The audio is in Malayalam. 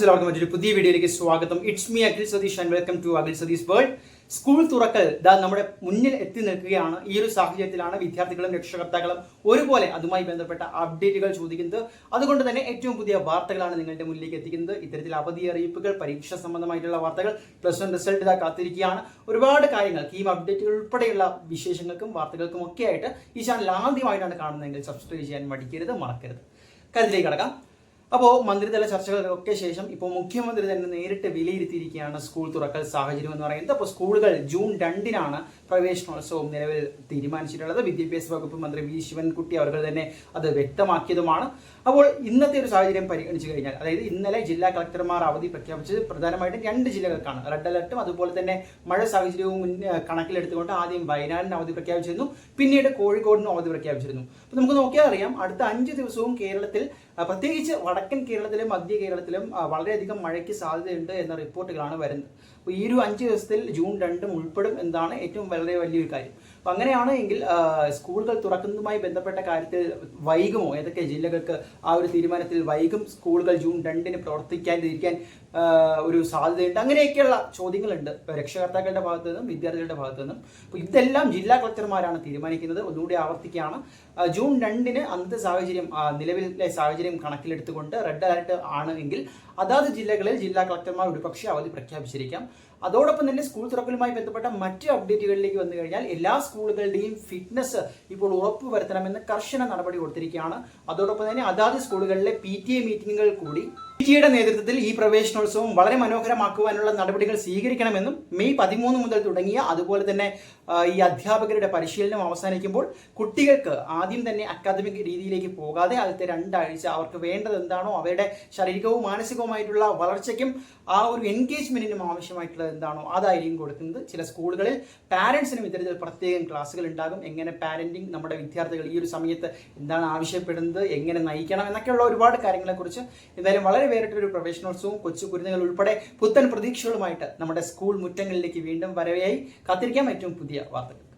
ഫ്രണ്ട്സ് എല്ലാവർക്കും മറ്റൊരു പുതിയ വീഡിയോയിലേക്ക് സ്വാഗതം. It's me Akhil Satheesh and welcome to Akhil Satheesh world school തുറക്കൽ ദാ നമ്മുടെ മുന്നിൽ എത്തി നിൽക്കുകയാണ്. ഈ ഒരു സാഹചര്യത്തിലാണ് വിദ്യാർത്ഥികളും രക്ഷകർത്താക്കളും ഒരുപോലെ അതുമായി ബന്ധപ്പെട്ട അപ്ഡേറ്റുകൾ ചോദിക്കുന്നത്. അതുകൊണ്ട് തന്നെ ഏറ്റവും പുതിയ വാർത്തകളാണ് നിങ്ങളുടെ മുന്നിലേക്ക് എത്തിക്കുന്നത്. ഇത്തരത്തിൽ അവധി അറിയിപ്പുകൾ പരീക്ഷ സംബന്ധമായിട്ടുള്ള വാർത്തകൾ പ്ലസ് വൺ റിസൾട്ട് ഇതാ കാത്തിരിക്കുകയാണ്. ഒരുപാട് കാര്യങ്ങൾ കീം അപ്ഡേറ്റുകൾ ഉൾപ്പെടെയുള്ള വിശേഷങ്ങൾക്കും വാർത്തകൾക്കും ഒക്കെ ആയിട്ട് ഈ ചാനൽ ആദ്യമായിട്ടാണ് കാണുന്നതെങ്കിൽ സബ്സ്ക്രൈബ് ചെയ്യാൻ മടിക്കരുത് മറക്കരുത്. കരുതിലേക്ക് കടക്കാം. അപ്പോൾ മന്ത്രിതല ചർച്ചകൾക്കൊക്കെ ശേഷം ഇപ്പോൾ മുഖ്യമന്ത്രി തന്നെ നേരിട്ട് വിലയിരുത്തിയിരിക്കുകയാണ് സ്കൂൾ തുറക്കൽ സാഹചര്യം എന്ന് പറയുന്നത്. അപ്പോൾ സ്കൂളുകൾ ജൂൺ രണ്ടിനാണ് പ്രവേശനോത്സവം നിലവിൽ തീരുമാനിച്ചിട്ടുള്ളത് വിദ്യാഭ്യാസ വകുപ്പ് മന്ത്രി വി ശിവൻകുട്ടി അവർ തന്നെ അത് വ്യക്തമാക്കിയതുമാണ്. അപ്പോൾ ഇന്നത്തെ ഒരു സാഹചര്യം പരിഗണിച്ചു കഴിഞ്ഞാൽ അതായത് ഇന്നലെ ജില്ലാ കളക്ടർമാർ അവധി പ്രഖ്യാപിച്ചത് പ്രധാനമായിട്ടും രണ്ട് ജില്ലകൾക്കാണ്. റെഡ് അലർട്ടും അതുപോലെ തന്നെ മഴ സാഹചര്യവും കണക്കിലെടുത്തുകൊണ്ട് ആദ്യം വയനാടിന് അവധി പ്രഖ്യാപിച്ചിരുന്നു. പിന്നീട് കോഴിക്കോടിനും അവധി പ്രഖ്യാപിച്ചിരുന്നു. അപ്പോൾ നമുക്ക് നോക്കിയാൽ അറിയാം അടുത്ത അഞ്ച് ദിവസവും കേരളത്തിൽ പ്രത്യേകിച്ച് വടക്കൻ കേരളത്തിലും മധ്യ കേരളത്തിലും വളരെയധികം മഴയ്ക്ക് സാധ്യതയുണ്ട് എന്ന റിപ്പോർട്ടുകളാണ് വരുന്നത്. അപ്പോൾ ഈ ഒരു അഞ്ച് ദിവസത്തിൽ ജൂൺ രണ്ടും ഉൾപ്പെടും എന്നതാണ് ഏറ്റവും വളരെ വലിയൊരു കാര്യം. അപ്പം അങ്ങനെയാണ് എങ്കിൽ സ്കൂളുകൾ തുറക്കുന്നതുമായി ബന്ധപ്പെട്ട കാര്യത്തിൽ വൈകുമോ? ഏതൊക്കെ ജില്ലകൾക്ക് ആ ഒരു തീരുമാനത്തിൽ വൈകും സ്കൂളുകൾ ജൂൺ രണ്ടിന് പ്രവർത്തിക്കാതിരിക്കാൻ ഒരു സാധ്യതയുണ്ട്? അങ്ങനെയൊക്കെയുള്ള ചോദ്യങ്ങളുണ്ട് രക്ഷകർത്താക്കളുടെ ഭാഗത്തു നിന്നും വിദ്യാർത്ഥികളുടെ ഭാഗത്തു നിന്നും. അപ്പോൾ ഇതെല്ലാം ജില്ലാ കളക്ടർമാരാണ് തീരുമാനിക്കുന്നത്. ഒന്നുകൂടി ആവർത്തിക്കുകയാണ്. ജൂൺ രണ്ടിന് അന്നത്തെ സാഹചര്യം നിലവിലെ സാഹചര്യം കണക്കിലെടുത്തുകൊണ്ട് റെഡ് അലർട്ട് ആണ് എങ്കിൽ അതാത് ജില്ലകളിൽ ജില്ലാ കളക്ടർമാർ ഒരുപക്ഷെ അവധി പ്രഖ്യാപിച്ചിരിക്കാം. അതോടൊപ്പം തന്നെ സ്കൂൾ തുറക്കലുമായി ബന്ധപ്പെട്ട മറ്റ് അപ്ഡേറ്റുകളിലേക്ക് വന്നു കഴിഞ്ഞാൽ എല്ലാ സ്കൂളുകളുടെയും ഫിറ്റ്നസ് ഇപ്പോൾ ഉറപ്പുവരുത്തണമെന്ന് കർശന നടപടി കൊടുത്തിരിക്കുകയാണ്. അതോടൊപ്പം തന്നെ അതാത് സ്കൂളുകളിലെ പി ടി എ കൂടി പി ടി നേതൃത്വത്തിൽ ഈ പ്രവേശനോത്സവം വളരെ മനോഹരമാക്കുവാനുള്ള നടപടികൾ സ്വീകരിക്കണമെന്നും മെയ് പതിമൂന്ന് മുതൽ തുടങ്ങിയ അതുപോലെ തന്നെ ഈ അധ്യാപകരുടെ പരിശീലനം അവസാനിക്കുമ്പോൾ കുട്ടികൾക്ക് ആദ്യം തന്നെ അക്കാദമിക് രീതിയിലേക്ക് പോകാതെ ആദ്യത്തെ രണ്ടാഴ്ച അവർക്ക് വേണ്ടത് എന്താണോ അവരുടെ ശാരീരികവും മാനസികവുമായിട്ടുള്ള വളർച്ചയ്ക്കും ആ ഒരു എൻഗേജ്മെന്റിനും ആവശ്യമായിട്ടുള്ളത് എന്താണോ അതായിരിക്കും കൊടുക്കുന്നത്. ചില സ്കൂളുകളിൽ പാരൻസിനും ഇത്തരത്തിൽ പ്രത്യേകം ക്ലാസ്സുകൾ ഉണ്ടാകും. എങ്ങനെ പാരന്റിങ് നമ്മുടെ വിദ്യാർത്ഥികൾ ഈ ഒരു സമയത്ത് എന്താണ് ആവശ്യപ്പെടുന്നത് എങ്ങനെ നയിക്കണം എന്നൊക്കെയുള്ള ഒരുപാട് കാര്യങ്ങളെക്കുറിച്ച് എന്തായാലും വളരെ വേറിട്ടൊരു പ്രവേശനോത്സവവും കൊച്ചു കുരുന്നുകൾ ഉൾപ്പെടെ പുത്തൻ പ്രതീക്ഷകളുമായിട്ട് നമ്മുടെ സ്കൂൾ മുറ്റങ്ങളിലേക്ക് വീണ്ടും വരവയായി. കാത്തിരിക്കാം ഏറ്റവും പുതിയ വാർത്തകൾ.